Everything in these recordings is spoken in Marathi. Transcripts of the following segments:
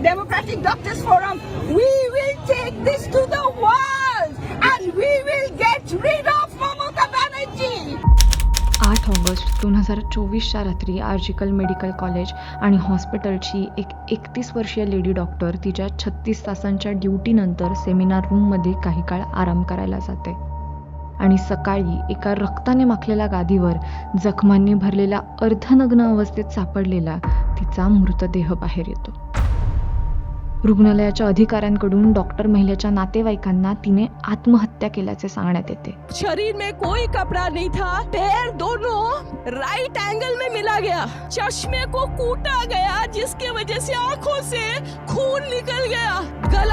Democratic Doctors Forum, we will take this to the world and we will get rid of Mamata Banerjee. आठ ऑगस्ट दोन हजार चोवीसच्या रात्री आर्जिकल मेडिकल कॉलेज आणि हॉस्पिटलची एक एकतीस वर्षीय लेडी डॉक्टर तिच्या छत्तीस तासांच्या ड्युटीनंतर सेमिनार रूममध्ये काही काळ आराम करायला जाते आणि सकाळी एका रक्ताने माखलेल्या गादीवर जखमांनी भरलेला अर्धनग्न अवस्थेत सापडलेला तिचा मृतदेह बाहेर येतो रुग्णालयाच्या अधिकाऱ्यांकडून डॉक्टर महिलेच्या नातेवाईकांना तिने आत्महत्या केल्याचे सांगण्यात येते. शरीर में कोई कपड़ा नहीं था पैर दोनों राइट एंगल में मिला गया। चश्मे को कूटा गया जिसके वजह से आंखों से खून निकल गया। गला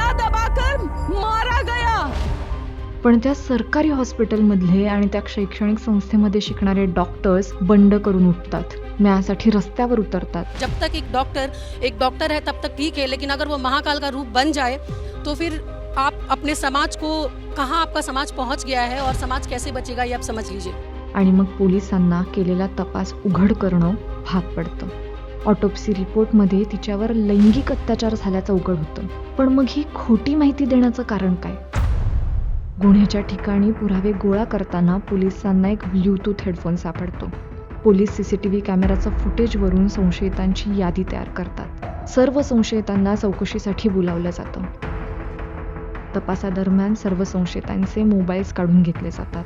पण त्या सरकारी हॉस्पिटलमधले आणि त्या शैक्षणिक संस्थेमध्ये शिकणारे डॉक्टर्स बंड करून उठतात. न्यायासाठी रस्त्यावर उतरतात. जब तक एक डॉक्टर एक डॉक्टर है तब तक ठीक है लेकिन अगर वो महाकाल का रूप बन जाए तो फिर आप अपने समाज को कहाँ आपका समाज पहुंच गया है और समाज कैसे बचेगा ये आप समझ लीजिए। आणि मग पोलिसांना केलेला तपास उघड करणं भाग पडतं. ऑटोप्सी रिपोर्टमध्ये तिच्यावर लैंगिक अत्याचार झाल्याचं उघड होतं. पण मग ही खोटी माहिती देण्याचं कारण काय? गुन्ह्याच्या ठिकाणी पुरावे गोळा करताना पोलिसांना एक ब्ल्यूटूथ हेडफोन सापडतो. पोलीस व्ही कॅमेराचं फुटेजवरून संशयितांची यादी तयार करतात. सर्व संशयितांना चौकशीसाठी बोलावलं जातं. तपासादरम्यान सर्व संशयितांचे मोबाईल्स काढून घेतले जातात.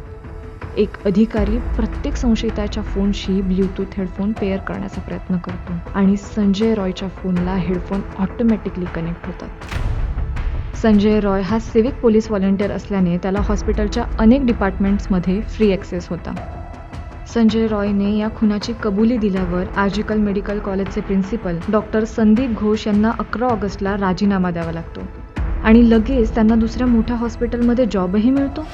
एक अधिकारी प्रत्येक संशयिताच्या फोनशी ब्ल्यूटूथ हेडफोन पेअर करण्याचा प्रयत्न करतो आणि संजय रॉयच्या फोनला हेडफोन ऑटोमॅटिकली कनेक्ट होतात. संजय रॉय हा सिविक पोलीस व्हॉलेंटियर असल्याने त्याला हॉस्पिटलच्या अनेक डिपार्टमेंट्समध्ये फ्री ॲक्सेस होता. संजय रॉयने या खुनाची कबुली दिल्यावर आर्जिकल मेडिकल कॉलेजचे प्रिन्सिपल डॉक्टर संदीप घोष यांना अकरा ऑगस्टला राजीनामा द्यावा लागतो आणि लगेच त्यांना दुसऱ्या मोठ्या हॉस्पिटलमध्ये जॉबही मिळतो.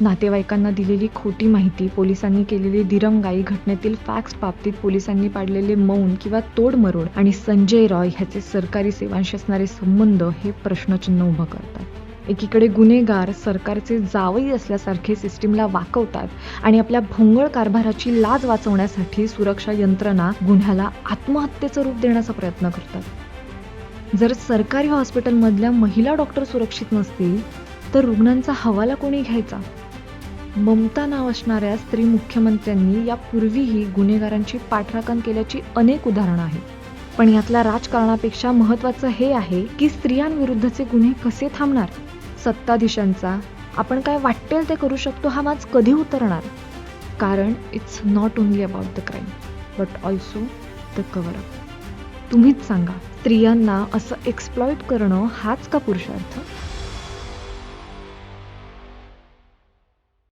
नातेवाईकांना दिलेली खोटी माहिती पोलिसांनी केलेली दिरंगाई घटनेतील फॅक्स बाबतीत पोलिसांनी पाडलेले मौन किंवा तोडमरोड आणि संजय रॉय ह्याचे सरकारी सेवांशी असणारे संबंध हे प्रश्नचिन्ह उभं करतात. एकीकडे गुन्हेगार सरकारचे जावई असल्यासारखे सिस्टीमला वाकवतात आणि आपल्या भोंगळ कारभाराची लाज वाचवण्यासाठी सुरक्षा यंत्रणा गुन्ह्याला आत्महत्येचं रूप देण्याचा प्रयत्न करतात. जर सरकारी हॉस्पिटलमधल्या महिला डॉक्टर सुरक्षित नसतील तर रुग्णांचा हवाला कोणी घ्यायचा? ममता नाव असणाऱ्या स्त्री मुख्यमंत्र्यांनी यापूर्वीही गुन्हेगारांची पाठराखण केल्याची अनेक उदाहरणं आहेत. पण यातल्या राजकारणापेक्षा महत्त्वाचं हे आहे की स्त्रियांविरुद्धचे गुन्हे कसे थांबणार? सत्ताधीशांचा आपण काय वाटेल ते करू शकतो हा वाज कधी उतरणार? कारण it's not only about the crime but also the cover up तुम्हीच सांगा स्त्रियांना असं एक्सप्लॉईट करणं हाच का पुरुषार्थ?